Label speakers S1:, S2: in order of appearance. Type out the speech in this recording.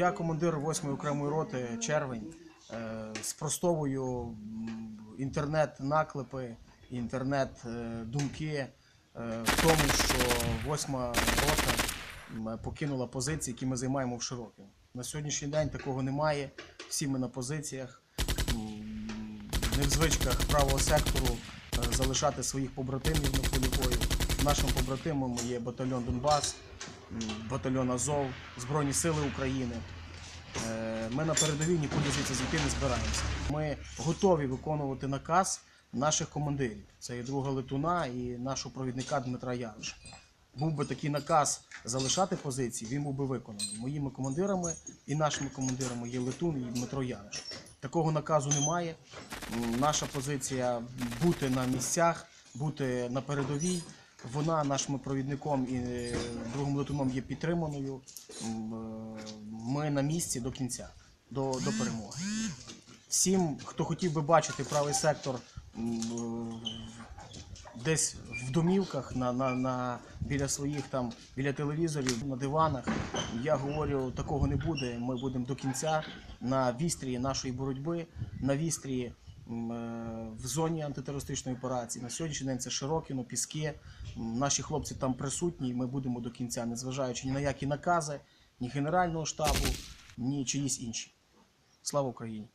S1: Я командир 8-ї окремої роти червень. Е, Спростовую інтернет-наклепи, інтернет-думки е, в тому, що 8-ма рота покинула позиції, які ми займаємо в Широкину. На сьогоднішній день такого немає. Всі ми на позиціях. Не в звичках правого сектору е, залишати своїх побратимів на полі бою. Нашим побратимом є батальйон Донбас, батальйон Азов, Збройні Сили України. Е, Ми на передовій нікуди звідси зійти не збираємося. Ми готові виконувати наказ наших командирів. Це і друга летуна, і нашого провідника Дмитра Яроша. Був би такий наказ залишати позиції, він був би виконаний. Моїми командирами і нашими командирами є Летун і Дмитро Ярош. Такого наказу немає. Наша позиція бути на місцях, бути на передовій. Вона нашим провідником і е, другим летуном є підтриманою. Е, Ми на місці до кінця, до, до перемоги. Всім, хто хотів би бачити правий сектор е, десь в домівках, на, на, на, біля своїх там, біля телевізорів, на диванах, я говорю, такого не буде. Ми будемо до кінця на вістрії нашої боротьби, на е, в зоні антитерористичної операції. На сьогоднішній день це Широкіно, Піски. Наші хлопці там присутні, і ми будемо до кінця, незважаючи ні на які накази, ні Генерального штабу, ні чиїсь інші. Слава Україні!